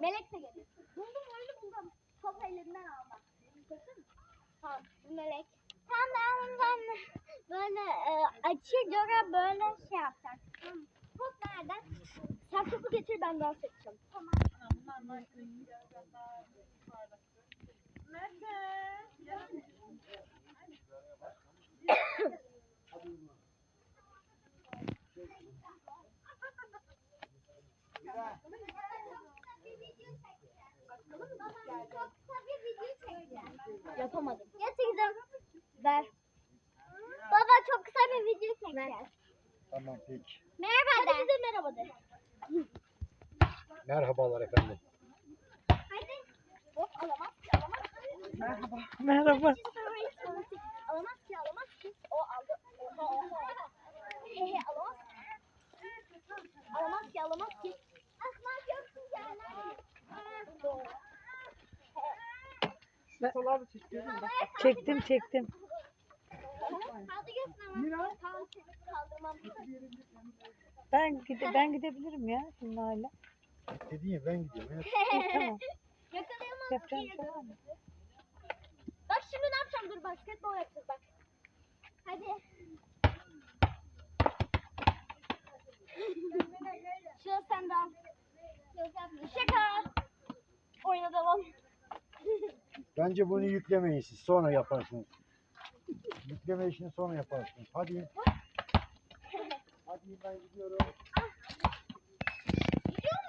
Melek de gelir. Buldum oyunu buldum. Top elinden almak. Tamam. bu Melek. Tam ben bundan böyle e, açı göre böyle şey yapacak. Tamam. Top nereden? Sen topu getir ben dans edeceğim. Tamam. Yapamadım. Gerçekten. Ver. Baba çok kısa bir video çekeceğiz. Tamam peki. Merhaba Hadi bize merhaba de. Merhabalar efendim. Hadi. Hop alamaz ki alamaz ki. Merhaba. Merhaba. Alamaz ki alamaz ki. O aldı. Oha oha. He he alamaz ki. Alamaz ki alamaz ki. Solar çekiyorum da. Çektim çektim. Kaldırmam. Ben gide ben gidebilirim ya bunlarla. Dedin ya ben gidiyorum. Evet. tamam. Yapacağım şey var mı? Bak şimdi ne yapacağım? Dur basketbol yapacağız bak. Hadi. Şurası sen de al. Şaka. Oyuna devam. Bence bunu yüklemeyin siz. Sonra yaparsınız. Yükleme işini sonra yaparsınız. Hadi. Hadi ben gidiyorum.